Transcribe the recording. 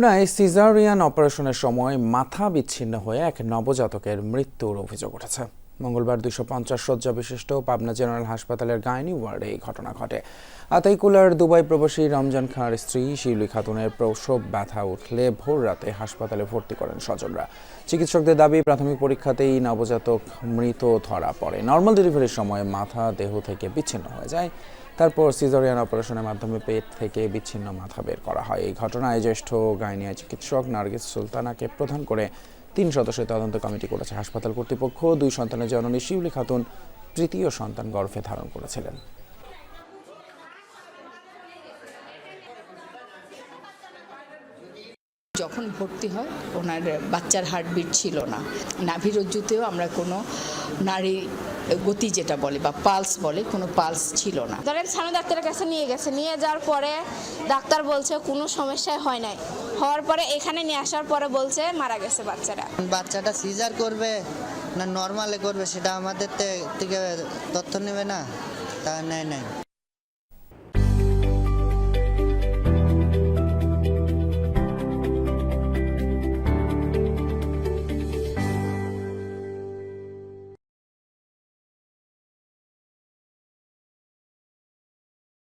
পাবনায় সিজারিয়ান অপারেশনের সময় মাথা বিচ্ছিন্ন হয়ে এক নবজাতকের মৃত্যুর অভিযোগ উঠেছে। মঙ্গলবার দুইশো পঞ্চাশ শয্যা বিশিষ্ট পাবনা জেনারেল হাসপাতালের গাইনি ওয়ার্ডে এই ঘটনা ঘটে। আতাইকুলার দুবাই প্রবাসী রমজান খাঁর স্ত্রী শিউলি খাতুনের প্রসব ব্যথা উঠলে ভোর রাতে হাসপাতালে ভর্তি করেন স্বজনরা। চিকিৎসকদের দাবি, প্রাথমিক পরীক্ষাতেই নবজাতক মৃত ধরা পড়ে। নর্মাল ডেলিভারির সময় মাথা দেহ থেকে বিচ্ছিন্ন হয়ে যায়। তারপর সিজারিয়ান অপারেশনের মাধ্যমে পেট থেকে বিচ্ছিন্ন মাথা বের করা হয়। এই ঘটনায় জ্যেষ্ঠ গাইনিয়া চিকিৎসক নার্গিস সুলতানাকে প্রধান করে তিন সদস্যের তদন্ত কমিটি করেছে হাসপাতাল কর্তৃপক্ষ। দুই সন্তানের জননী শিউলি খাতুন তৃতীয় সন্তান গর্ভে ধারণ করেছিলেন। যখন ভর্তি হয় ওনার বাচ্চার হার্টবিট ছিল না। নাভিরজ্জুতেও আমরা কোনো নারী গতি যেটা বলে বা পালস বলে কোনো পালস ছিল না। ধরেন স্থানীয় ডাক্তারের কাছে নিয়ে গেছে নিয়ে যাওয়ার পরে ডাক্তার বলছে কোনো সমস্যায় হয় নাই। হওয়ার পরে এখানে নিয়ে আসার পরে বলছে মারা গেছে বাচ্চারা। বাচ্চাটা সিজার করবে না নর্মালে করবে সেটা আমাদের থেকে তথ্য নেবে না? তা নেয় নাই।